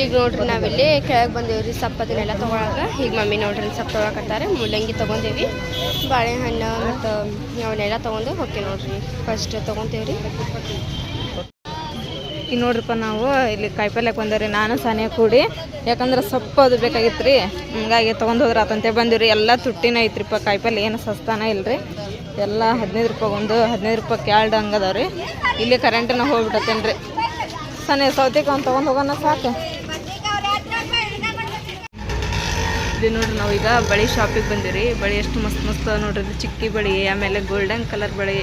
ಈಗ ನೋಡ್ರಿ ನಾವಿಲ್ಲಿ ಕೆಳಗೆ ಬಂದೇವ್ರಿ ಸೊಪ್ಪು ಅದನ್ನೆಲ್ಲ ತೊಗೊಳಕ ಈಗ ಮಮ್ಮಿ ನೋಡ್ರಿ ಸೊಪ್ಪು ತೊಗೊಳಕತ್ತಾರೆ. ಮೂಲಂಗಿ ತೊಗೊಂಡೇವಿ. ಬಾಳೆಹಣ್ಣು ಮತ್ತು ಅವನ್ನೆಲ್ಲ ತೊಗೊಂಡು ಹೋಗಿ ನೋಡ್ರಿ. ಫಸ್ಟ್ ತೊಗೊಂತೇವ್ರಿ. ಈಗ ನೋಡ್ರಿಪ್ಪ ನಾವು ಇಲ್ಲಿ ಕಾಯಿಪಲ್ಯಕ್ಕೆ ಬಂದೇವ್ರಿ. ನಾನು ಸಾನೆ ಕೂಡಿ. ಯಾಕಂದ್ರೆ ಸೊಪ್ಪು ಅದು ಬೇಕಾಗಿತ್ತು ರೀ ಹಂಗಾಗಿ ತೊಗೊಂಡು ಹೋದ್ರೆ ಆತಂತೆ ಬಂದಿವ್ರಿ. ಎಲ್ಲ ತುಟ್ಟಿನ ಐತ್ರಿಪ್ಪ ಕಾಯಿಪಲ್ಯ. ಏನು ಸಸ್ತಾನ ಇಲ್ರಿ. ಎಲ್ಲ ಹದಿನೈದು ರೂಪಾಯಿ ಒಂದು ಹದಿನೈದು ರೂಪಾಯಿ ಕ್ಯಾಲ್ಡ್ ಹಂಗೆ ಇಲ್ಲಿ ಕರೆಂಟನ್ನ ಹೋಗ್ಬಿಟ್ಟತೇನ್ರಿ ಸಾನೆ ಸೌತಿಕ ಸೌತೆಕಾಯಿ ಒಂದು ತೊಗೊಂಡು ಹೋಗೋಣ ಸಾಕು. ಇಲ್ಲಿ ನೋಡ್ರಿ ನಾವು ಈಗ ಬಳೆ ಶಾಪಿಗೆ ಬಂದಿರಿ ಬಳೆ ಎಷ್ಟು ಮಸ್ತ್ ಮಸ್ತ್ ನೋಡ್ರಿ ಚಿಕ್ಕಿ ಬಳಿ ಆಮೇಲೆ ಗೋಲ್ಡನ್ ಕಲರ್ ಬಳೆ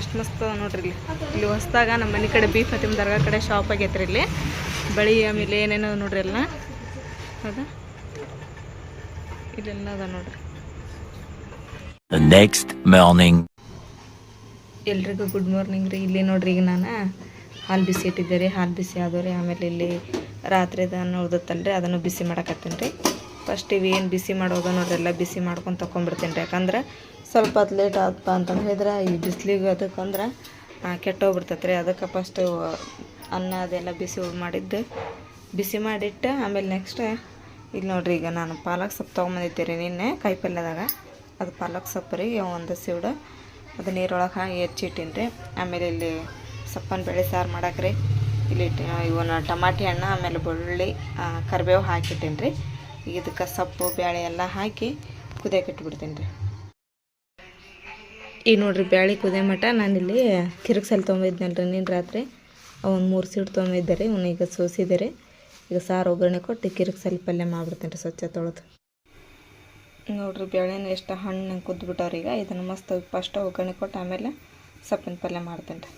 ಎಷ್ಟು ಮಸ್ತ್ ನೋಡ್ರಿ ಇಲ್ಲಿ. ಇಲ್ಲಿ ಹೊಸ್ದಾಗ ನಮ್ಮ ಮನೆ ಕಡೆ ಬಿ ಫತಿಮ್ ದರ್ಗಾ ಕಡೆ ಶಾಪ್ ಆಗೈತ್ರಿ ಇಲ್ಲಿ. ಬಳಿ ಆಮೇಲೆ ಏನೇನೋ ನೋಡ್ರಿ ಎಲ್ಲ. ಹೌದಾ? ಇಲ್ಲೆಲ್ಲ ಅದ ನೋಡ್ರಿ. Next morning. ಎಲ್ರಿಗೂ ಗುಡ್ ಮಾರ್ನಿಂಗ್ ರೀ. ಇಲ್ಲಿ ನೋಡ್ರಿ ಈಗ ನಾನು ಹಾಲು ಬಿಸಿ ಇಟ್ಟಿದ್ದೆ ರೀ. ಹಾಲು ಬಿಸಿ ಆದವ್ರಿ ಆಮೇಲೆ ಇಲ್ಲಿ ರಾತ್ರಿದ ಉಳ್ದತ್ತಲ್ಲ ರೀ ಅದನ್ನು ಬಿಸಿ ಮಾಡಕತ್ತೀನಿ ರೀ ಫಸ್ಟ್ ಇವೇನು ಬಿಸಿ ಮಾಡೋದು ನೋಡ್ರೆಲ್ಲ ಬಿಸಿ ಮಾಡ್ಕೊಂಡು ತೊಗೊಂಡ್ಬಿಡ್ತೀನಿ ರೀ. ಯಾಕಂದ್ರೆ ಸ್ವಲ್ಪ ಹೊತ್ತು ಲೇಟ್ ಆಯ್ತಪ್ಪ ಅಂತಂದು ಹೇಳಿದ್ರೆ ಈ ಬಿಸಿಲಿಗೆ ಅದಕ್ಕಂದ್ರೆ ಕೆಟ್ಟೋಗ್ಬಿಡ್ತೈತೆ ರೀ ಅದಕ್ಕೆ ಫಸ್ಟು ಅನ್ನ ಅದೆಲ್ಲ ಬಿಸಿ ಮಾಡಿದ್ದು. ಬಿಸಿ ಮಾಡಿಟ್ಟು ಆಮೇಲೆ ನೆಕ್ಸ್ಟ್ ಇಲ್ಲಿ ನೋಡ್ರಿ ಈಗ ನಾನು ಪಾಲಕ್ ಸೊಪ್ಪು ತೊಗೊಂಬಂದಿದ್ದೆ ರೀ ನಿನ್ನೆ ಕಾಯಿಪಲ್ಯದಾಗ. ಅದು ಪಾಲಕ್ ಸೊಪ್ಪು ರೀ ಒಂದು ಸಿವಡು ಅದು ನೀರೊಳಗೆ ಹಾಕಿ ಹೆಚ್ಚಿಟ್ಟಿನಿ ರೀ. ಆಮೇಲೆ ಇಲ್ಲಿ ಸೊಪ್ಪನ್ನು ಬೇಳೆ ಸಾರು ಮಾಡಕ್ಕೆ ರೀ. ಇಲ್ಲಿ ಇವನ ಟಮಾಟಿ ಹಣ್ಣು, ಆಮೇಲೆ ಬೆಳ್ಳುಳ್ಳಿ ಕರಿಬೇವು ಹಾಕಿಟ್ಟಿನಿ ರೀ. ಇದಕ್ಕೆ ಸೊಪ್ಪು ಬೇಳೆ ಎಲ್ಲ ಹಾಕಿ ಕುದಿಯಕ್ಕೆ ಇಟ್ಬಿಡ್ತೀನಿ ರೀ. ಈಗ ನೋಡ್ರಿ ಬ್ಯಾಳೆ ಕುದಿಯ ಮಟ ನಾನಿಲ್ಲಿ ಕಿರಿಕ್ಸಲ್ಲಿ ತೊಗೊಂಬಿದ್ನಲ್ರಿ ನೀನು ರಾತ್ರಿ. ಒಂದು ಮೂರು ಸೀಟ್ ತೊಗೊಂಬಿದ್ದೆ ರೀ, ಅವ್ನ ಈಗ ಸೋಸಿದೆ ರೀ. ಈಗ ಸಾರು ಒಗ್ಗರಣೆ ಕೊಟ್ಟು ಕಿರಿಕ್ಸಲ್ಲಿ ಪಲ್ಯ ಮಾಡ್ಬಿಡ್ತೀನಿ ರೀ ಸ್ವಚ್ಛ ತೊಳೆದು. ನೋಡ್ರಿ ಬ್ಯಾಳೆನ ಎಷ್ಟು ಹಣ್ಣು ಕುದ್ಬಿಟ್ಟವ್ರಿ ಈಗ. ಇದನ್ನು ಮಸ್ತ್ ಫಸ್ಟ್ ಒಗ್ಗರಣೆ ಕೊಟ್ಟು ಆಮೇಲೆ ಸೊಪ್ಪಿನ ಪಲ್ಯ ಮಾಡ್ತೀನಿ ರೀ.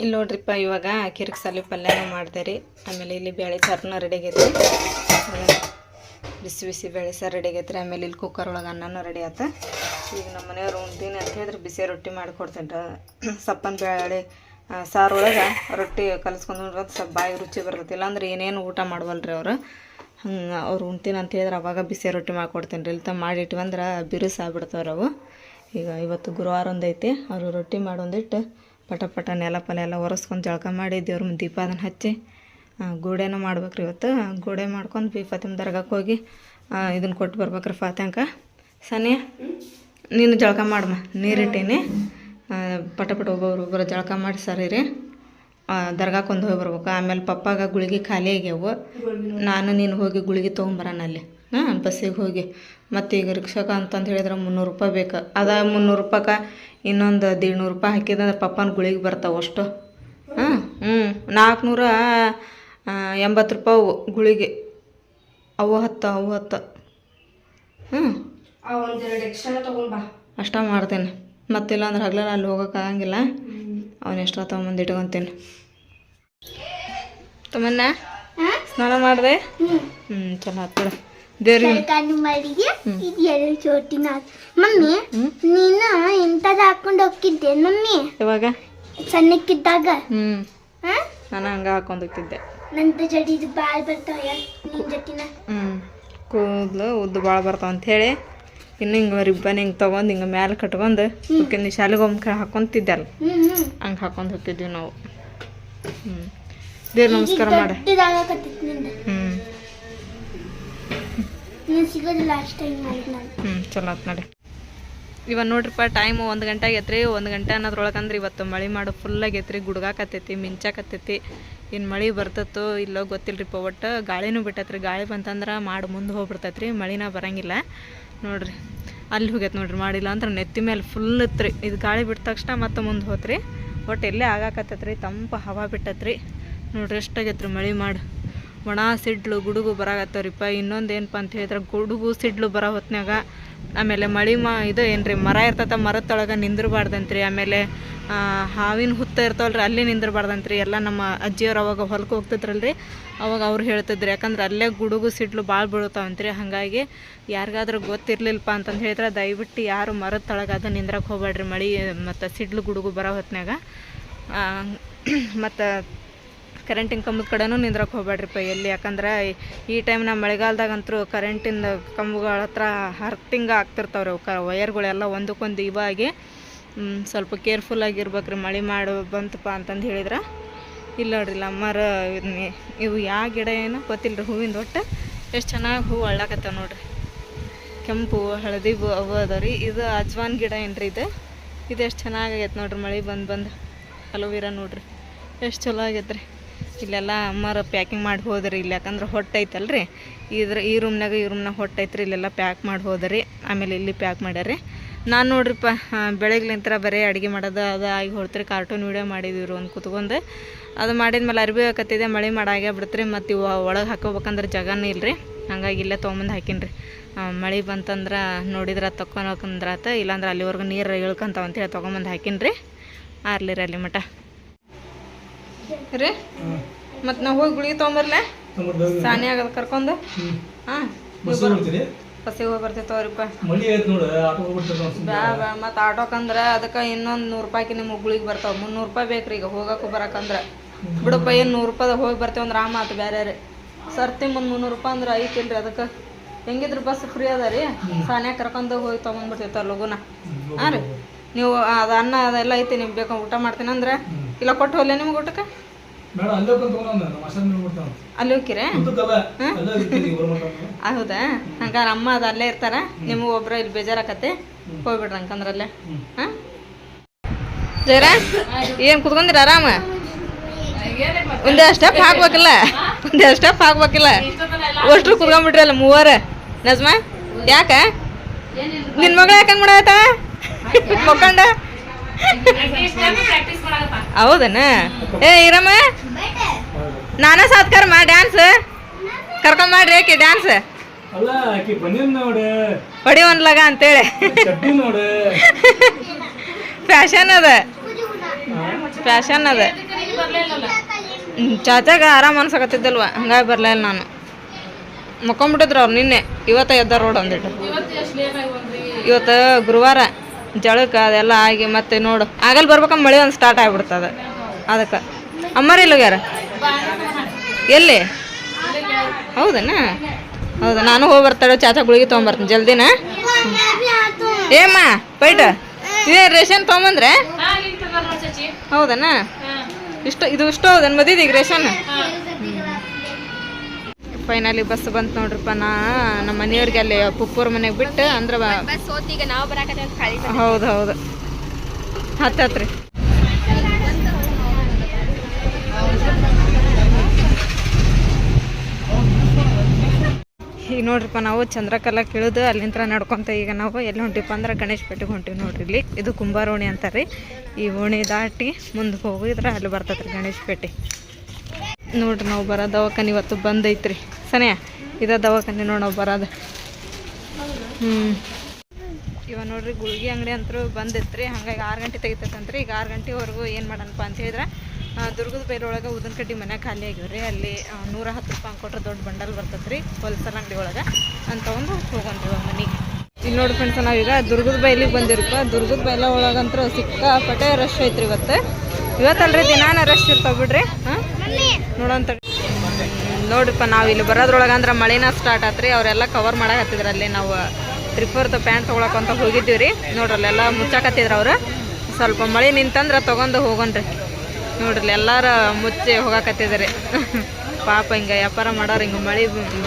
ಇಲ್ಲಿ ನೋಡ್ರಿಪ್ಪ, ಇವಾಗ ಕಿರಿಕ್ಸಲ್ಲಿ ಪಲ್ಯನೂ ಮಾಡಿದೆ ರೀ. ಆಮೇಲೆ ಇಲ್ಲಿ ಬ್ಯಾಳೆ ಸಾರನ್ನ ರೆಡಿ ಬಿಸಿ ಬಿಸಿ ಬೇಳೆ ಸಾರು ರೆಡಿ ಆಗೈತೆ ರೀ ಆಮೇಲೆ ಇಲ್ಲಿ ಕುಕ್ಕರ್ ಒಳಗೆ ಅನ್ನನೂ ರೆಡಿ ಆಯ್ತು ಈಗ ನಮ್ಮ ಮನೆಯವ್ರು ಉಣ್ತೀನಿ ಅಂತ ಹೇಳಿದ್ರೆ ಬಿಸಿ ರೊಟ್ಟಿ ಮಾಡಿಕೊಡ್ತೇನೆ ಸಪ್ಪನ ಬೇಳೆ ಸಾರು ಒಳಗೆ ರೊಟ್ಟಿ ಕಲಿಸ್ಕೊಂಡು ಉಣ್ರೋದು ಸ್ವಲ್ಪ ಬಾಯಿ ರುಚಿ ಬರ್ತೈತಿ. ಇಲ್ಲಾಂದ್ರೆ ಏನೇನು ಊಟ ಮಾಡವಲ್ರಿ ಅವರು? ಹಂಗೆ ಅವ್ರು ಉಣ್ತೀನಿ ಅಂತ ಹೇಳಿದ್ರೆ ಅವಾಗ ಬಿಸಿ ರೊಟ್ಟಿ ಮಾಡ್ಕೊಡ್ತೀನಿ ರೀ ತ ಮಾಡಿಟ್ವಂದ್ರೆ ಬಿರುಸು ಆಗ್ಬಿಡ್ತಾವ್ರಿ ಅವು. ಈಗ ಇವತ್ತು ಗುರುವಾರ ಒಂದೈತಿ ಅವರು ರೊಟ್ಟಿ ಮಾಡೊಂದಿಟ್ಟು ಪಟ ಪಟ ನೆಲ ಪಲ ಎಲ್ಲ ಒರೆಸ್ಕೊಂಡು ಜಳಕ ಮಾಡಿ ದೇವ್ರ ದೀಪ ಅದನ್ನು ಹಚ್ಚಿ ಗೋಡೆನೂ ಮಾಡ್ಬೇಕ್ರಿ ಇವತ್ತು. ಗೋಡೆ ಮಾಡ್ಕೊಂಡು ಬಿ ಫಾತಿಮ್ ದರ್ಗಾಕ್ಕೆ ಹೋಗಿ ಇದನ್ನು ಕೊಟ್ಟು ಬರ್ಬೇಕ್ರಿ ಫಾತ್ಯಾಂಕ. ಸನಿ ನೀನು ಜಳಕ ಮಾಡಮ್ಮ ನೀರಿಟ್ಟೀನಿ. ಪಟ ಪಟ ಒಬ್ಬೊಬ್ರು ಒಬ್ಬರು ಜಳಕ ಮಾಡಿ ಸರಿ ರೀ. ದರ್ಗಾಕ್ಕೆ ಒಂದು ಹೋಗಿ ಬರ್ಬೇಕು. ಆಮೇಲೆ ಪಪ್ಪಾಗ ಗುಳಿಗೆ ಖಾಲಿ ಆಗ್ಯಾವು. ನಾನು, ನೀನು ಹೋಗಿ ಗುಳಿಗೆ ತೊಗೊಂಬರೋಣ ಅಲ್ಲಿ. ಹಾಂ, ಬಸ್ಸಿಗೆ ಹೋಗಿ. ಮತ್ತು ಈಗ ರಿಕ್ಷಾಕ ಅಂತಂದು ಹೇಳಿದ್ರೆ ಮುನ್ನೂರು ರೂಪಾಯಿ ಬೇಕು. ಅದ ಮುನ್ನೂರು ರೂಪಾಯಿಗೆ ಇನ್ನೊಂದು ದೇಡ್ನೂರು ರೂಪಾಯಿ ಹಾಕಿದಂದ್ರೆ ಪಪ್ಪನ ಗುಳಿಗೆ ಬರ್ತಾವೆ ಅಷ್ಟು. ಹಾಂ ಹ್ಞೂ ನಾಲ್ಕುನೂರ ಎಂಬತ್ತು ರೂಪಾಯಿ ಅವು ಗುಳಿಗೆ. ಅವು ಹತ್ತು ಅವು ಹತ್ತು. ಹ್ಞೂ ಅಷ್ಟ ಮಾಡ್ತೇನೆ. ಮತ್ತಿಲ್ಲ ಅಂದ್ರೆ ಹಗ್ಲಲ್ಲ ಅಲ್ಲಿ ಹೋಗೋಕ್ಕಾಗಂಗಿಲ್ಲ ಆಗಂಗಿಲ್ಲ. ಅವನ ಎಷ್ಟೋ ತೊಗೊಂಬಂದು ಇಟ್ಕೊತೀನಿ. ತಮ್ಮನ್ನ ಸ್ನಾನ ಮಾಡಿದೆ? ಹ್ಞೂ ಚಲೋ ಆಗ್ತದೆ ಮಮ್ಮಿ ನೀನು ಇಂಥದ್ದು ಹಾಕೊಂಡು ಮಮ್ಮಿ? ಇವಾಗ ಸಣ್ಣಕ್ಕಿದ್ದಾಗ? ಹ್ಞೂ ನಾನು ಹಂಗೆ ಹಾಕೊಂಡು ಹೋಗ್ತಿದ್ದೆ. ನಂತ ಜಡಿ ಇದು ಬಾಳ್ ಬರ್ತಾವ ನಿನ್ ಜೊತಿನ? ಹ್ಞೂ ಕೂದಲು ಉದ್ದು ಭಾಳ ಬರ್ತಾವ ಹೇಳಿ ಇನ್ನು ಹಿಂಗೆ ರಿಬ್ಬನ್ ಹಿಂಗೆ ತೊಗೊಂಡು ಹಿಂಗೆ ಮ್ಯಾಲೆ ಕಟ್ಕೊಂಡು ಹೋಗ್ತೀನಿ ಶಾಲೆಗೆ ಒಮ್ಮೆ ಹಾಕೊಂತಿದ್ದಲ್ಲ ಹ್ಮ್ ಹ್ಮ್. ಹಂಗೆ ಹಾಕೊಂಡು ಹೋಗ್ತಿದ್ವಿ ನಾವು. ಹ್ಞೂ ದೇವ್ರ ನಮಸ್ಕಾರ ಮಾಡಿ. ಹ್ಞೂ ನೀನು ಸಿಗೋದು ಲಾಸ್ಟ್ ಟೈಮ್ ಮಾಡಿದ್ ನಾನು. ಹ್ಞೂ ಚಲೋ ಆತ್ ನೋಡಿ. ಇವಾಗ ನೋಡ್ರಿಪ್ಪ ಟೈಮು ಒಂದು ಗಂಟೆ ಆಗೈತ್ರಿ ಒಂದು ಗಂಟೆ ಅನ್ನೋದ್ರೊಳಗೆ ಅಂದ್ರೆ ಇವತ್ತು ಮಳೆ ಮಾಡೋ ಫುಲ್ ಆಗೈತೆ ರೀ ಗುಡ್ಗಾಕತ್ತೈತಿ, ಮಿಂಚಾಕತ್ತೈತಿ. ಇನ್ನು ಮಳೆ ಬರ್ತತ್ತೋ ಇಲ್ಲೋ ಗೊತ್ತಿಲ್ಲರಿಪ್ಪ ಒಟ್ಟು ಗಾಳಿನೂ ಬಿಟ್ಟೈತ್ರಿ. ಗಾಳಿ ಬಂತಂದ್ರೆ ಮಾಡಿ ಮುಂದೆ ಹೋಗ್ಬಿಡ್ತೈತ್ರಿ, ಮಳಿನ ಬರಂಗಿಲ್ಲ. ನೋಡ್ರಿ, ಅಲ್ಲಿ ಹೋಗೈತೆ ನೋಡ್ರಿ, ಮಾಡಿಲ್ಲ ಅಂದ್ರೆ ನೆತ್ತಿ ಮೇಲೆ ಫುಲ್ ಇದು ಗಾಳಿ ಬಿಟ್ಟ ತಕ್ಷಣ ಮತ್ತೆ ಮುಂದೆ ಹೋತ್ರಿ. ಒಟ್ಟು ಎಲ್ಲೇ ಆಗಾಕತ್ತೈತ್ರಿ, ತಂಪು ಹವಾ ಬಿಟ್ಟತ್ರಿ. ನೋಡ್ರಿ ಎಷ್ಟು ರೀ ಮಳೆ ಮಾಡಿ. ಒಣ ಸಿಡ್ಲು ಗುಡುಗು ಬರಾಗತ್ತವ್ರಿಪ್ಪ ಇನ್ನೊಂದು ಏನಪ್ಪ ಅಂತ ಹೇಳಿದ್ರೆ ಗುಡುಗು ಸಿಡ್ಲು ಬರೋ ಹೊತ್ನ್ಯಾಗ ಆಮೇಲೆ ಮಳೆ ಮಾ ಇದು ಏನ್ರಿ, ಮರ ಇರ್ತೈತೆ, ಮರದೊಳಗೆ ನಿಂದ್ರಬಾರ್ದಂತ್ರಿ. ಆಮೇಲೆ ಹಾವಿನ ಹುತ್ತ ಇರ್ತಾವಲ್ರಿ, ಅಲ್ಲಿ ನಿಂದ್ರಬಾರ್ದಂತ್ರಿ. ಎಲ್ಲ ನಮ್ಮ ಅಜ್ಜಿಯವ್ರು ಅವಾಗ ಹೊಲಕ್ಕೆ ಹೋಗ್ತಿದ್ರಲ್ರಿ. ಅವಾಗ ಅವ್ರು ಹೇಳ್ತಿದ್ರು, ಯಾಕಂದ್ರೆ ಅಲ್ಲೇ ಗುಡುಗು ಸಿಡ್ಲು ಭಾಳ ಬೀಳ್ತಾವಂತ್ರಿ. ಹಾಗಾಗಿ ಯಾರಿಗಾದ್ರೂ ಗೊತ್ತಿರ್ಲಿಲ್ಲಪ್ಪ ಅಂತಂದು ಹೇಳಿದ್ರೆ ದಯವಿಟ್ಟು ಯಾರು ಮರದ ಅದು ನಿಂದ್ರಕ್ಕೆ ಹೋಗ್ಬೇಡ್ರಿ ಮಳೆ, ಮತ್ತು ಸಿಡ್ಲು, ಗುಡುಗು ಬರೋ ಹೊತ್ತಿನಾಗ ಮತ್ತು ಕರೆಂಟಿನ ಕಂಬದ ಕಡೆನೂ ನಿಂದ್ರಕ್ಕೆ ಹೋಗ್ಬೇಡ್ರಿಪ್ಪ ಎಲ್ಲಿ. ಯಾಕಂದ್ರೆ ಈ- ಟೈಮ್ ನಮ್ಮ ಮಳೆಗಾಲದಾಗಂತೂ ಕರೆಂಟಿನ ಕಂಬಗಳ ಹತ್ರ ಹರ್ತಿಂಗ ಆಗ್ತಿರ್ತಾವ್ರಿ ಅವು ಕ ವಯರ್ಗಳೆಲ್ಲ ಒಂದಕ್ಕೊಂದು ಇವಾಗಿ ಸ್ವಲ್ಪ ಕೇರ್ಫುಲ್ ಆಗಿರ್ಬೇಕ್ರಿ. ಮಳೆ ಮಾಡು ಬಂತಪ್ಪ ಅಂತಂದು ಹೇಳಿದ್ರೆ. ಇಲ್ಲ ನೋಡ್ರಿ ಲಮ್ಮರ ಇವು ಯಾವ ಗಿಡ ಏನು ಗೊತ್ತಿಲ್ಲ ರೀ ಹೂವಿಂದ ಒಟ್ಟು ಎಷ್ಟು ಚೆನ್ನಾಗಿ ಹೂವು ಅಳ್ಳಾಕತ್ತಾವ ನೋಡ್ರಿ. ಕೆಂಪು, ಹಳದಿ ಅವು ಅದಾವ ರೀ. ಇದು ಅಜ್ವಾನ್ ಗಿಡ ಏನ್ರಿ ಇದು? ಇದು ಎಷ್ಟು ಚೆನ್ನಾಗಾಗೈತೆ ನೋಡ್ರಿ ಮಳೆ ಬಂದು ಬಂದು. ಅಲೋವಿರಾ ನೋಡ್ರಿ. ಎಷ್ಟು ಚಲೋ ಆಗೈತೆ ರೀ ಇಲ್ಲೆಲ್ಲ ಮಾರ ಪ್ಯಾಕಿಂಗ್ ಮಾಡಿ ಹೋದ್ರಿ ಇಲ್ಲಿ, ಯಾಕಂದ್ರೆ ಹೊಟ್ಟೆ ಐತಲ್ರಿ. ಇದ್ರ, ಈ ರೂಮ್ನಾಗ ಈ ರೂಮ್ನಾಗ ಹೊಟ್ಟೆ ಐತ್ರಿ, ಇಲ್ಲೆಲ್ಲ ಪ್ಯಾಕ್ ಮಾಡಿ ಹೋದ್ರಿ. ಆಮೇಲೆ ಇಲ್ಲಿ ಪ್ಯಾಕ್ ಮಾಡ್ಯಾರಿ ನಾನು ನೋಡ್ರಿಪ್ಪ ಬೆಳಗ್ಲಿಂತ್ರ ಬರೀ ಅಡುಗೆ ಮಾಡೋದು, ಅದು ಆಗಿ ಹೊಡ್ತ್ರಿ ಕಾರ್ಟೂನ್ ವೀಡಿಯೋ ಮಾಡಿದಿವ್ರಿ ಒಂದು ಕುತ್ಕೊಂಡು. ಅದು ಮಾಡಿದ್ಮೇಲೆ ಅರ್ಬಿ ಹಾಕತ್ತಿದೆ ಮಳೆ ಮಾಡಾಗೇ ಬಿಡ್ತ್ರಿ, ಮತ್ತು ಇವು ಒಳಗೆ ಹಾಕೋಬೇಕಂದ್ರೆ ಇಲ್ಲ ಇಲ್ರಿ. ಹಂಗಾಗಿ ಇಲ್ಲೇ ತೊಗೊಂಬಂದು ಹಾಕಿನ್ರಿ. ಮಳೆ ಬಂತಂದ್ರೆ ನೋಡಿದ್ರೆ ತಕ್ಕೊಳಕಂದ್ರಾತ ಇಲ್ಲಾಂದ್ರೆ ಅಲ್ಲಿವರೆಗೂ ನೀರು ಇಳ್ಕೊಂತಾವ ಅಂತೇಳಿ ತೊಗೊಂಬಂದು ಹಾಕಿನ್ರಿ. ಆರ್ಲಿರಿ ಅಲ್ಲಿ ಮಟ ರೀ? ಮತ್ತು ನಾವು ಹೋಗಿ ಗುಳಿಗೆ ತೊಗೊಂಬರ್ಲೆ? ಸಾನಿ ಆಗದ ಕರ್ಕೊಂಡು? ಹಾಂ. ಬಸ್ಸಿಗೆ ಹೋಗಿ ಬರ್ತೇವೆ ತೋರಿಪ್ಪ ಬ್ಯಾ ಬ್ಯಾ ಮತ್ತು ಆಟೋಕಂದ್ರೆ ಅದಕ್ಕೆ ಇನ್ನೊಂದು ನೂರು ರೂಪಾಯಿಗೆ ನಿಮ್ಮ ಗುಳಿಗೆ ಬರ್ತಾವೆ. ಮುನ್ನೂರು ರೂಪಾಯಿ ಬೇಕ್ರಿ ಈಗ ಹೋಗಕ್ಕೆ ಬರಕಂದ್ರೆ ಬಿಡಪ್ಪ ಏನು ನೂರು ರೂಪಾಯಿ ಹೋಗಿ ಬರ್ತೇವೆ ಅಂದ್ರೆ ಆಮ ಆತು ಬೇರೆ ರೀ. ಸರ್ತಿ ಮುಂದೆ ಮುನ್ನೂರು ರೂಪಾಯಿ ಅಂದ್ರೆ ಐತಿಲ್ರಿ ಅದಕ್ಕೆ. ಹೆಂಗಿದ್ರು ಬಸ್ ಫ್ರೀ ಅದ ರೀ. ಸಾನ್ಯಾಗ ಕರ್ಕೊಂಡು ಹೋಗಿ ತೊಗೊಂಡ್ಬಿಡ್ತೈತೆ ಲಗುನ. ಹಾಂ ರೀ. ನೀವು ಅದು ಅನ್ನ ಅದೆಲ್ಲ ಐತಿ ನಿಮ್ಗೆ ಬೇಕು ಊಟ ಮಾಡ್ತೀನಿ ಅಂದ್ರೆ ಇಲ್ಲ ಕೊಟ್ಟು ಹೋಗ್ಲೆ ನಿಮ್ಗೆ ಊಟಕ್ಕೆ? ಅಲ್ಲೇ ಅಷ್ಟ ಅಲ್ಲಿ ಹೋಗಿರೇ ಅಲ್ಲೇ ಹೌದಾ? ಹಂಗಾರೆ ಅಮ್ಮ ಅದು ಅಲ್ಲೇ ಇರ್ತಾರ? ನಿಮಗೆ ಒಬ್ರ ಇಲ್ಲಿ ಬೇಜಾರಾಕತ್ತೆ? ಹೋಗ್ಬಿಡ್ರಿ ಹಂಗಂದ್ರಲ್ಲೇ. ಹಾಂ? ಜಯರ ಏನು ಕುತ್ಕೊಂಡಿರ ಆರಾಮ? ಒಂದೇ ಸ್ಟೆಪ್ ಹಾಕ್ಬೇಕಿಲ್ಲ. ಒಂದೇ ಸ್ಟೆಪ್ ಹಾಕ್ಬೇಕಿಲ್ಲ. ಅಷ್ಟ್ರು ಕುತ್ಕೊಂಡ್ಬಿಟ್ರಲ್ಲ ಮೂವರ. ನಜ್ಮ ಯಾಕ? ನಿನ್ ಮಗಳ ಯಾಕಂಗ್ ಮಾಡಾತ ಮಕ್ಕಂಡ? ಹೌದನ? ಏ ಇರಮ್ಮ ನಾನ ಸಾತ್ಕರ್ಮ ಡ್ಯಾನ್ಸ್ ಕರ್ಕೊಂಡ್ ಮಾಡ್ರಿ ಆಕಿ ಡ್ಯಾನ್ಸ್ ಅಲ್ಲ ಒಂದ್ ಲಗ ಹೊಡಿ ಅಂತೇಳಿ ಫ್ಯಾಷನ್ ಅದ. ಫ್ಯಾಷನ್ ಅದ. ಚಾಚಾಗ ಆರಾಮ್ ಅನ್ಸಕತ್ತಿದ್ದಲ್ವ? ಹಂಗಾಗಿ ಬರ್ಲಿಲ್ಲ ನಾನು. ಮಕ್ಕೊಂಬಿಟ್ಟಿದ್ರು ಅವ್ರು ನಿನ್ನೆ. ಇವತ್ತ ಎದ್ದ ರೋಡ್ ಅಂದಿಟ್ಟು ಇವತ್ತು ಗುರುವಾರ. ಜಳಕ ಅದೆಲ್ಲ ಆಗಿ ಮತ್ತೆ ನೋಡು. ಆಗಲ್ ಬರ್ಬೇಕಂದ್ ಮಳೆ ಒಂದು ಸ್ಟಾರ್ಟ್ ಆಗ್ಬಿಡ್ತದ. ಅದಕ್ಕೆ. ಅಮ್ಮರಿ ಇಲ್ಲಗ್ಯಾರ ಎಲ್ಲಿ? ಹೌದನ? ಹೌದಾ ನಾನು ಹೋಗಿ ಬರ್ತಾಳೆ ಚಾಚಾ ಗುಳಿಗೆ ತೊಗೊಂಬರ್ತೀನಿ ಜಲ್ದಿನ? ಏಮ್ಮ ಬೈಟ ಇದೇ ರೇಷನ್ ತೊಗೊಂಬಂದ್ರೆ? ಹೌದನಾ? ಇಷ್ಟು ಇದು ಇಷ್ಟು ಹೌದನ್ ಮದಿದೀಗ ರೇಷನ್? ಫೈನಲಿ ಬಸ್ ಬಂತು ನೋಡ್ರಿಪ್ಪ ನಾ ನಮ್ಮ ಮನೆಯವ್ರಿಗೆ ಅಲ್ಲಿ ಪುಪ್ಪೂರ್ ಮನೆಗೆ ಬಿಟ್ಟು ಅಂದ್ರೆ ಹೌದು ಹೌದು. ಹತ್ತತ್ರಿ ಹತ್ತು ಈಗ ನೋಡ್ರಿಪ್ಪ ನಾವು ಚಂದ್ರಕಲಾ ಇಳಿದು ಅಲ್ಲಿಂದ ನಡ್ಕೊಂತ ಈಗ ನಾವು ಎಲ್ಲಿ ಹೊಂಟಿಪ್ಪ ಅಂದ್ರೆ ಗಣೇಶ್ ಪೇಟೆಗೆ ಹೊಂಟಿವಿ ನೋಡ್ರಿ ಇಲ್ಲಿ. ಇದು ಕುಂಬಾರೋಣಿ ಅಂತಾರೆ ಈ ಓಣಿ ದಾಟಿ ಮುಂದೆ ಹೋಗಿದ್ರೆ ಅಲ್ಲಿ ಬರ್ತೈತೆ ಗಣೇಶ್ ಗಣೇಶ ಪೇಟೆ. ನೋಡ್ರಿ ನಾವು ಬರೋ ದವಾಖಾನೆ ಇವತ್ತು ಬಂದೈತ್ರಿ. ಸನಿಯಾ ಇದ ದವಾಖಾನೆ ನೋಡೋ ಬರೋದು. ಹ್ಞೂ ಇವ ನೋಡ್ರಿ ಗುಳ್ಗಿ ಅಂಗಡಿ ಅಂತೂ ಬಂದಿತ್ರಿ. ಹಂಗಾಗಿ ಆರು ಗಂಟೆ ತೆಗಿತೈತಂತ್ರಿ. ಈಗ ಆರು ಗಂಟೆವರೆಗೂ ಏನು ಮಾಡಣಪ್ಪ ಅಂತ ಹೇಳಿದ್ರೆ ದುರ್ಗದ ಬೈರೊಳಗೆ ಉದನ್ ಕಡ್ಡಿ ಮನೆ ಖಾಲಿ ಆಗಿವ್ರಿ ಅಲ್ಲಿ ನೂರ ಹತ್ತು ರೂಪಾಯಿ ಕೊಟ್ಟರೆ ದೊಡ್ಡ ಬಂಡಲ್ ಬರ್ತೈತೆ ರೀ ಹೋಲ್ಸೇಲ್ ಅಂಗಡಿ ಒಳಗೆ. ಅಂತ ಒಂದು ಹೋಗಂತ್ರಿ ಒಂದು ಮನೆಗೆ. ಇಲ್ಲಿ ನೋಡಿ ಫ್ರೆಂಡ್ಸ್ ನಾವೀಗ ದುರ್ಗದ ಬೈಲಿಗೆ ಬಂದಿರಪ್ಪ ದುರ್ಗದ ಬೈಲ ಒಳಗಂತೂ ಸಿಕ್ಕಾಪಟ್ಟೆ ರಶ್ ಐತ್ರಿ ಇವತ್ತು. ಇವತ್ತಲ್ರಿ ದಿನಾನ ರಶ್ ಇರ್ತಾವ ಬಿಡ್ರಿ. ಹಾಂ? ನೋಡೋಂತ ನೋಡ್ರಿಪ್ಪ ನಾವು ಇಲ್ಲಿ ಬರೋದ್ರೊಳಗೆ ಅಂದ್ರೆ ಮಳೆನ ಸ್ಟಾರ್ಟ್ ಆತ್ರಿ. ಅವರೆಲ್ಲ ಕವರ್ ಮಾಡಕತ್ತಿದ್ರು. ಅಲ್ಲಿ ನಾವು ತ್ರಿಫೋರ್ತ್ ಪ್ಯಾಂಟ್ ತೊಗೊಳಕಂತ ಹೋಗಿದ್ದೀವಿ ರೀ. ನೋಡ್ರಿ ಅಲ್ಲೆಲ್ಲ ಮುಚ್ಚಾಕತ್ತಿದ್ರು ಅವ್ರು. ಸ್ವಲ್ಪ ಮಳೆ ನಿಂತಂದ್ರೆ ತೊಗೊಂಡು ಹೋಗೋಣ್ರಿ ನೋಡ್ರಿ ಎಲ್ಲಾರ ಮುಚ್ಚಿ ಹೋಗಾಕತ್ತಿದ್ರಿ. ಪಾಪ ಹಿಂಗೆ ವ್ಯಾಪಾರ ಮಾಡೋರು ಹಿಂಗೆ ಮಳೆ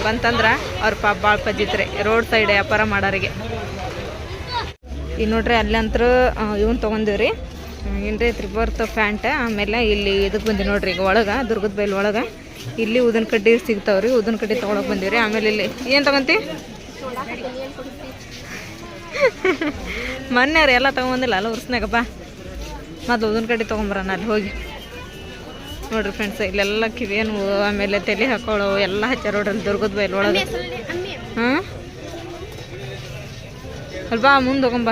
ಬಂತಂದ್ರೆ ಅವ್ರ ಪಾಪ ಭಾಳ ಪಜ್ಜಿತ್ರಿ ರೋಡ್ ಸೈಡ್ ವ್ಯಾಪಾರ ಮಾಡೋರಿಗೆ. ಈಗ ನೋಡ್ರಿ, ಅಲ್ಲಂತರೂ ಇವನ್ ತೊಗೊಂಡಿವ್ರಿ ಏನ್ರಿ ತ್ರಿಬರ್ತ್ ಪ್ಯಾಂಟ್ ಆಮೇಲೆ ಇಲ್ಲಿ ಇದಕ್ಕೆ ಬಂದಿ ನೋಡ್ರಿ, ಈಗ ಒಳಗೆ, ದುರ್ಗದ ಬೈಲ್ ಒಳಗೆ. ಇಲ್ಲಿ ಉದನ್ ಕಡ್ಡಿ ಸಿಗ್ತಾವ್ರಿ ಉದನ್ ಕಡ್ಡಿ ತೊಗೊಳಕ್ ಬಂದಿವ್ರಿ. ಆಮೇಲೆ ಇಲ್ಲಿ ಏನು ತಗೊಂತಿ? ಮೊನ್ನೆ ರೀ ಎಲ್ಲ ತಗೊಂಬಂದಿಲ್ಲ, ಅಲ್ಲ ಉರ್ಸ್ನಾಗಪ್ಪ ಮೊದ್ಲು ಉದನ್ ಕಡ್ಡಿ ತೊಗೊಂಬರೋಣ ಅಲ್ಲಿ ಹೋಗಿ. ನೋಡ್ರಿ ಫ್ರೆಂಡ್ಸ್ ಇಲ್ಲೆಲ್ಲ ಕಿವಿಯನು ಆಮೇಲೆ ತಲೆ ಹಾಕೊಳ್ಳೋ ಎಲ್ಲ ಹಚ್ಚಾರ ನೋಡ್ರಿ ದುರ್ಗದ ಬೈಲ್ ಒಳಗೆ. ಹಾಂ? ಅಲ್ವಾ ಮುಂದೆ ಹೋಗಂಬ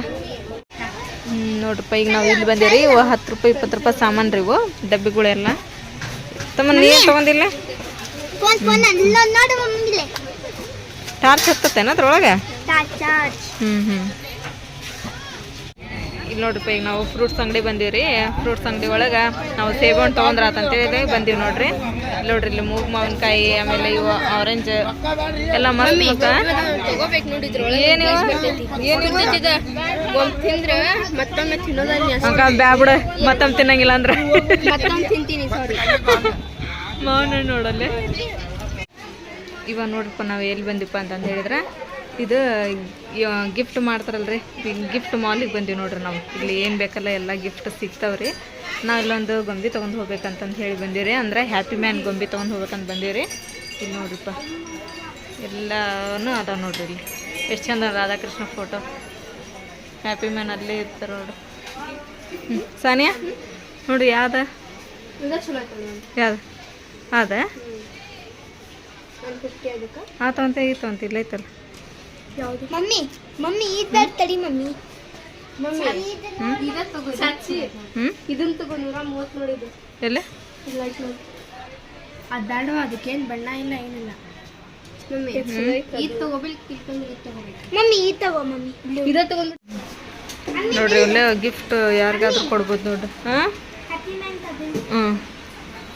ನೋಡ್ರಪ್ಪ, ಈಗ ನಾವು ಇಲ್ಲಿ ಬಂದೇವ್ರಿ, ಹತ್ತು ರೂಪಾಯಿ, ಇಪ್ಪತ್ತು ರೂಪಾಯಿ ಸಾಮಾನು ರೀ ಇವು, ಡಬ್ಬಿಗಳೆಲ್ಲ. ತಮ್ಮ ನೀರು ತಗೊಂಡಿಲ್ಲ? ಫೋನ್ ಫೋನ್ ಅಲ್ಲ ನೋಡು ಮಮ್ಮಿಲೆ ಟಾರ್ಚ್ ಹತ್ತತ್ತೇನ ಅದ್ರೊಳಗೆ? ಚಾರ್ಜ್ ಹ್ಞೂ ಹ್ಞೂ ಇಲ್ಲಿ ನೋಡ್ರಿ ಈಗ ನಾವು ಫ್ರೂಟ್ಸ್ ಅಂಗಡಿ ಬಂದೀವಿ ರೀ ಫ್ರೂಟ್ಸ್ ಅಂಗಡಿ ಒಳಗೆ ನಾವು ಸೇಬು ಹಣ್ಣು ತೊಗೊಂಡ್ರ ಅಂತೇಳಿ ಬಂದೀವಿ ನೋಡ್ರಿ. ಇಲ್ಲಿ ನೋಡ್ರಿ ಇಲ್ಲಿ ಮೂಗ್ ಮಾವಿನಕಾಯಿ ಆಮೇಲೆ ಇವು ಆರೆಂಜ್ ಎಲ್ಲ ಮಸ್ತ್ ಮತ್ತ. ಮತ್ತೊಮ್ಮೆ ಬ್ಯಾಬಿಡ ಮತ್ತೊಮ್ಮೆ ತಿನ್ನಂಗಿಲ್ಲ ಅಂದ್ರೆ. ಹಣ್ಣು ನೋಡಲ್ಲಿ. ಇವಾಗ ನೋಡ್ರಪ್ಪ ನಾವು ಎಲ್ಲಿ ಬಂದಿಪ್ಪ ಅಂತಂದು ಹೇಳಿದ್ರೆ ಇದು ಗಿಫ್ಟ್ ಮಾಡ್ತಾರಲ್ರಿ. ಗಿಫ್ಟ್ ಮಾಲಿಗೆ ಬಂದೀವಿ ನೋಡ್ರಿ ನಾವು. ಇಲ್ಲಿ ಏನು ಬೇಕಲ್ಲ ಎಲ್ಲ ಗಿಫ್ಟ್ ಸಿಗ್ತಾವ್ರಿ. ನಾವು ಇಲ್ಲೊಂದು ಗೊಂಬೆ ತೊಗೊಂಡು ಹೋಗ್ಬೇಕಂತಂದು ಹೇಳಿ ಬಂದೀವಿ ಅಂದ್ರೆ ಹ್ಯಾಪಿ ಮ್ಯಾನ್ ಗೊಂಬೆ ತೊಗೊಂಡು ಹೋಗ್ಬೇಕಂತ ಬಂದೀವಿ ಇಲ್ಲಿ ನೋಡ್ರಿಪ್ಪ. ಎಲ್ಲನೂ ಅದಾವ ನೋಡ್ರಿ ಇಲ್ಲಿ. ಎಷ್ಟು ಚಂದ ರಾಧಾಕೃಷ್ಣ ಫೋಟೋ ಹ್ಯಾಪಿ ಮ್ಯಾನ್ ಅಲ್ಲೇ ಇರ್ತಾರೆ ನೋಡ್ರಿ. ಹ್ಞೂ ಸಾನಿಯಾ? ನೋಡ್ರಿ ಯಾವ್ದು? ಇದ ಚಲೋ ಆಯ್ತು ಯಾವ್ದು? ಅದ ಆ ಈ ತೊಗೊಂತ ಇಲ್ಲ ಐತಲ್ಲ ಮಮ್ಮಿ ಮಮ್ಮಿ ಈ ತಡಿ ಮಮ್ಮಿ. ಮಮ್ಮಿ. ಇದ ತಗೋ ಸಾಕ್ಷಿ ಹ್ಞೂ ಇದನ್ನ ತಗೋ ನೂರ ಮೂವತ್ತು ನೋಡಿದ್ದು. ಎಲ್ಲಿ? ಅದಕ್ಕೇನು ಬಣ್ಣ ಇಲ್ಲ ಏನಿಲ್ಲ. ಮಮ್ಮಿ. ಈ ತಗೋ ಮಮ್ಮಿ. ಇದ ತಗೊಂಡು ನೋಡ್ರಿ ಒಳ್ಳೆ ಗಿಫ್ಟ್ ಯಾರಿಗಾದ್ರೂ ಕೊಡ್ಬೋದು ನೋಡ್ರಿ. ಹಾಂ ಹ್ಞೂ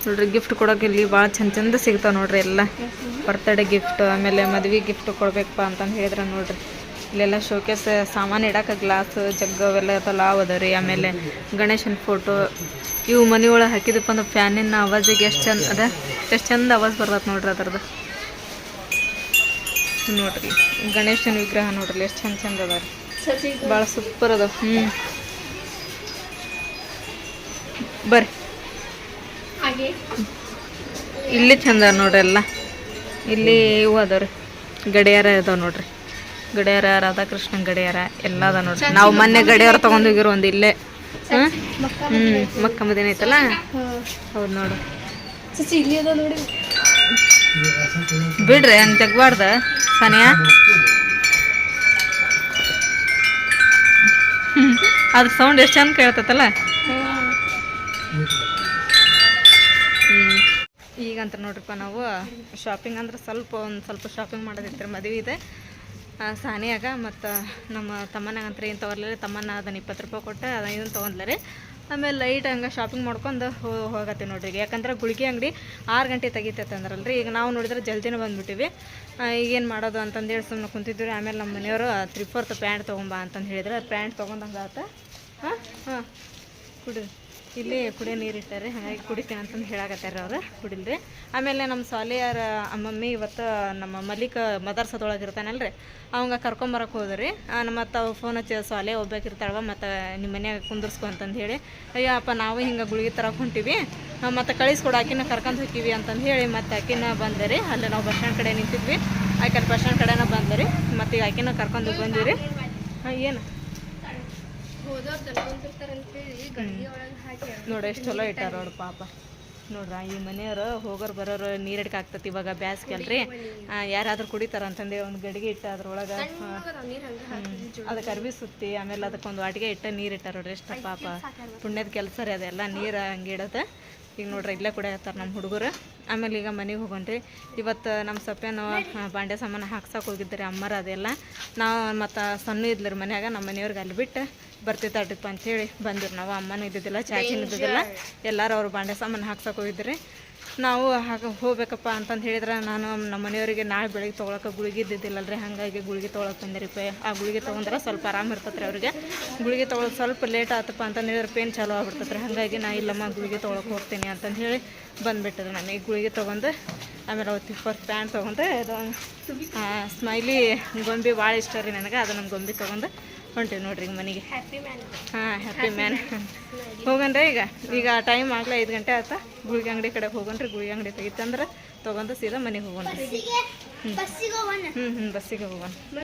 ನೋಡ್ರಿ ಗಿಫ್ಟ್ ಕೊಡೋಕೆ ಇಲ್ಲಿ ಭಾಳ ಚಂದ ಚಂದ ಸಿಗ್ತಾವೆ ನೋಡ್ರಿ ಎಲ್ಲ. ಬರ್ತಡೇ ಗಿಫ್ಟ್ ಆಮೇಲೆ ಮದ್ವೆ ಗಿಫ್ಟ್ ಕೊಡ್ಬೇಕಪ್ಪ ಅಂತಂದು ಹೇಳಿದ್ರೆ ನೋಡ್ರಿ. ಇಲ್ಲೆಲ್ಲ ಶೋಕೇಸ್ ಸಾಮಾನು ಇಡಕ್ಕೆ ಗ್ಲಾಸ್ ಜಗ್ಗ ಅವೆಲ್ಲ ಇರ್ತಲ್ಲ ಲಾವ್ ಅದಾವ ರೀ. ಆಮೇಲೆ ಗಣೇಶನ ಫೋಟೋ ಇವು ಮನೆಯೊಳಗೆ ಹಾಕಿದಪ್ಪ ಅಂದ್ರೆ ಫ್ಯಾನಿನ ಆವಾಜಿಗೆ ಎಷ್ಟು ಚಂದ ಅದ? ಎಷ್ಟು ಚಂದ ಆವಾಜ್ ಬರ್ತದೆ ನೋಡ್ರಿ ಅದ್ರದ್ದು. ನೋಡ್ರಿ, ಗಣೇಶನ ವಿಗ್ರಹ ನೋಡ್ರಿ, ಎಷ್ಟು ಚಂದ ಚಂದ ಅದ ರೀ. ಭಾಳ ಸೂಪರ್ ಅದ ಹ್ಞೂ ಬರ್ರಿ. ಇಲ್ಲಿ ಚಂದ ನೋಡ್ರಿ ಎಲ್ಲ. ಇಲ್ಲಿ ಇವು ಅದಾವ್ರಿ. ಗಡಿಯಾರ ಅದಾವ ನೋಡ್ರಿ. ಗಡಿಯಾರ ರಾಧಾಕೃಷ್ಣ ಗಡಿಯಾರ ಎಲ್ಲ ಅದ ನೋಡ್ರಿ. ನಾವು ಮೊನ್ನೆ ಗಡಿಯಾರ ತಗೊಂಡಿರೋ ಒಂದು ಇಲ್ಲೇ. ಹ್ಮ್? ಹ್ಮ್ ಮಕ್ಕ ಮದಿನ ಐತಲ್ಲ? ಹೌದು ನೋಡಿ. ಬಿಡ್ರಿ ಹಂಗೆ ತೆಗ್ಬಾರ್ದ ಸನಿಯಾ? ಅದ್ರ ಸೌಂಡ್ ಎಷ್ಟು ಚಂದ ಕೇಳ್ತೈತಲ್ಲ ಹ್ಮ್. ಈಗಂತ ನೋಡ್ರಿಪ್ಪ ನಾವು. ಶಾಪಿಂಗ್ ಅಂದ್ರೆ ಸ್ವಲ್ಪ ಒಂದು ಸ್ವಲ್ಪ ಶಾಪಿಂಗ್ ಮಾಡೋದಿತ್ತು ಮದುವೆ ಇದೆ. ಸಾನಿಯಾಗ ಮತ್ತು ನಮ್ಮ ತಮ್ಮನಾಗ ಅಂತ ಏನು ತೊಗೊರ್ಲಿಲ್ಲ ತಮ್ಮನ ಅದನ್ನು ಇಪ್ಪತ್ತು ರೂಪಾಯಿ ಕೊಟ್ಟು ಅದನ್ನು ಇದನ್ನು ತೊಗೊಂಡ್ಲರಿ ಆಮೇಲೆ ಲೈಟ್ ಹಂಗೆ ಶಾಪಿಂಗ್ ಮಾಡ್ಕೊಂಡು ಹೋ, ಹೋಗತ್ತೀವಿ ನೋಡ್ರಿ ಯಾಕಂದ್ರೆ ಗುಳಿಗೆ ಅಂಗಡಿ ಆರು ಗಂಟೆ ತೆಗಿತೈತೆ ರೀ ಈಗ ನಾವು ನೋಡಿದ್ರೆ ಜಲ್ದಿನೇ ಬಂದುಬಿಟ್ಟಿವಿ. ಈಗೇನು ಮಾಡೋದು ಅಂತಂದೇಳಿ ಸುಮ್ಮನೆ ಕುಂತಿದ್ವಿ ಆಮೇಲೆ ನಮ್ಮ ಮನೆಯವರು ತ್ರೀ ಫೋರ್ತ್ ಪ್ಯಾಂಟ್ ತೊಗೊಂಬ ಅಂತಂದು ಹೇಳಿದ್ರೆ. ಪ್ಯಾಂಟ್ ತೊಗೊಂಡಂಗೆ ಆತ ಹಾಂ ಹಾಂ. ಕುಡಿ ಇಲ್ಲಿ ಕುಡಿಯೋ ನೀರು ಇಟ್ಟಾರೆ, ಹಾಗಾಗಿ ಕುಡಿತೀನಿ ಅಂತಂದು ಹೇಳಾಕತ್ತಾರ ಅವ್ರು, ಕುಡಿಲ್ರಿ. ಆಮೇಲೆ ನಮ್ಮ ಸಾಲಿಯಾರ ಮಮ್ಮಿ ಇವತ್ತು ನಮ್ಮ ಮಲ್ಲಿಕ ಮದರ್ಸದೊಳಗೆ ರೀ ಅವಂಗೆ ಕರ್ಕೊಂಬರಕ್ಕೆ ಹೋದ್ರಿ. ನಮ್ಮ ಫೋನ್ ಹಚ್ಚಿ, ಸಾಲೆ ಒಬ್ಬಾಕಿರ್ತಾಳವ ಮತ್ತು ನಿಮ್ಮ ಮನ್ಯಾಗ ಕುಂದರ್ಸ್ಕೊ ಅಂತಂದು ಹೇಳಿ, ಅಯ್ಯೋ, ಅಪ್ಪ, ನಾವು ಹಿಂಗೆ ಗುಳಿಗೆ ತರಕ್ಕೆ ಹೊಂಟೀವಿ. ಮತ್ತು ಕಳಿಸ್ಕೊಡು, ಆಕಿನ ಕರ್ಕೊಂಡು ಹೋಗ್ತೀವಿ ಅಂತಂದು ಹೇಳಿ, ಮತ್ತು ಆಕಿನ ಬಂದೆ ರೀ. ಅಲ್ಲಿ ನಾವು ಬಸ್ ಸ್ಟ್ಯಾಂಡ್ ಕಡೆ ನಿಂತಿದ್ವಿ. ಆಯ್ಕೆ ಬಸ್ ಸ್ಟ್ಯಾಂಡ್ ಕಡೆನ ಬಂದೆ ರೀ. ಮತ್ತು ಈಗ ಆಕಿನ ಕರ್ಕೊಂಡು ಬಂದೀವಿ ರೀ ಹಾಂ ಏನು ಹೋದವ್ರು ತಗೊಂಡಿರ್ತಾರಂತೇಳಿ ಗಡಿಗೆ ಒಳಗೆ ಹಾಕಿ ನೋಡಿ ಎಷ್ಟು ಚಲೋ ಇಟ್ಟಾರ ನೋಡ್ರಿ ಪಾಪ. ನೋಡ್ರ ಈ ಮನೆಯವರು ಹೋಗೋರು ಬರೋರು ನೀರಡ್ಕೆ ಆಗ್ತತಿ ಇವಾಗ ಬ್ಯಾಸ್ಗೆ ಅಲ್ರಿ. ಯಾರಾದ್ರೂ ಕುಡಿತಾರ ಅಂತಂದೇ ಒಂದು ಗಡಿಗೆ ಇಟ್ಟ ಅದ್ರೊಳಗೆ ನೀರು ಅದಕ್ಕೆ ಅರ್ಬಿ ಸುತ್ತಿ ಆಮೇಲೆ ಅದಕ್ಕೊಂದು ವಾಟಿಗೆ ಇಟ್ಟ ನೀರು ಇಟ್ಟಾರ ನೋಡ್ರಿ ಎಷ್ಟು ಪಾಪ. ಪುಣ್ಯದ ಕೆಲಸ ರೀ ಅದೆಲ್ಲ ನೀರು ಹಂಗೆ ಈಗ ನೋಡ್ರಿ ಇಲ್ಲೇ ಕೂಡ ಕುಡಿಯತ್ತಾರ ನಮ್ಮ ಹುಡುಗರು. ಆಮೇಲೆ ಈಗ ಮನೆಗೆ ಹೋಗೋಣ್ರಿ. ಇವತ್ತು ನಮ್ಮ ಸಪ್ಪೆನ ಬಾಂಡೆ ಸಾಮಾನು ಹಾಕ್ಸಕ್ಕೆ ಹೋಗಿದ್ರಿ ಅಮ್ಮರ ಅದೆಲ್ಲ. ನಾವು ಮತ್ತು ಸಣ್ಣ ಇದ್ಲರಿ ಮನ್ಯಾಗ ನಮ್ಮ ಮನೆಯವ್ರಿಗೆ ಅಲ್ಲಿ ಬಿಟ್ಟು ಬರ್ತಿದ್ದಾಡ್ರಿಪ್ಪ ಅಂಥೇಳಿ ಬಂದಿರು ನಾವು. ಅಮ್ಮನೂ ಇದ್ದಿದ್ದಿಲ್ಲ, ಚಾಚಿನ ಇದ್ದಿದ್ದಿಲ್ಲ. ಎಲ್ಲರೂ ಅವ್ರು ಬಾಂಡೆ ಸಾಮಾನು ಹಾಕ್ಸಕ್ಕೆ ಹೋಗಿದ್ರಿ. ನಾವು ಹಾಗೆ ಹೋಗ್ಬೇಕಪ್ಪ ಅಂತಂದು ಹೇಳಿದ್ರೆ ನಾನು ನಮ್ಮ ಮನೆಯವರಿಗೆ ನಾಳೆ ಬೆಳಗ್ಗೆ ತೊಗೊಳಕ್ಕೆ ಗುಳಿಗೆ ಇದ್ದಿದ್ದಿಲ್ಲಲ್ರಿ, ಹಾಗಾಗಿ ಗುಳಿಗೆ ತೊಗೊಳಕ್ಕೆ ಬಂದಿರಿಪ್ಪ ಆ ಗುಳಿಗೆ ತೊಗೊಂಡ್ರೆ ಸ್ವಲ್ಪ ಆರಾಮ ಇರ್ತತ್ರಿ ಅವ್ರಿಗೆ. ಗುಳಿಗೆ ತೊಗೊಳಕ್ಕೆ ಸ್ವಲ್ಪ ಲೇಟ್ ಆತಪ್ಪ ಅಂತಂದು ಹೇಳಿದ್ರೆ ಪೇನ್ ಚಾಲೂ ಆಗ್ಬಿಡ್ತತ್ರಿ. ಹಾಗಾಗಿ ನಾ ಇಲ್ಲಮ್ಮ ಗುಳಿಗೆ ತೊಗೊಳಕ್ಕೆ ಹೋಗ್ತೀನಿ ಅಂತಂದು ಹೇಳಿ ಬಂದುಬಿಟ್ಟಿದ್ರು ನನಗೆ ಗುಳಿಗೆ ತೊಗೊಂಡು ಆಮೇಲೆ ಅವತ್ತು ಫಸ್ಟ್ ಪ್ಯಾಂಟ್ ತೊಗೊಂಡೆ ಅದು ಸ್ಮೈಲಿ ಗೊಂಬೆ ಭಾಳ ಇಷ್ಟ ರೀ ನನಗೆ. ಅದು ನಮ್ಮ ಗೊಂಬೆ ತೊಗೊಂಡು ಹೊಂಟೀವಿ ನೋಡ್ರಿ ಈಗ ಮನೆಗೆ. ಹಾಂ ಹ್ಯಾಪಿ ಮ್ಯಾನ್ ಹೋಗನ್ರಿ ಈಗ. ಈಗ ಟೈಮ್ ಆಗಲೇ ಐದು ಗಂಟೆ ಆತ ಗುಳಿಗೆ ಅಂಗಡಿ ಕಡೆ ಹೋಗನ್ರಿ. ಗುಳಿಗೆ ಅಂಗಡಿ ತೆಗಿತಂದ್ರೆ ತೊಗೊಂಡು ಸೀದಾ ಮನೆಗೆ ಹೋಗೋಣ. ಹೋಗೋಣ ಹ್ಞೂ ಹ್ಞೂ ಬಸ್ಸಿಗೆ ಹೋಗೋಣ.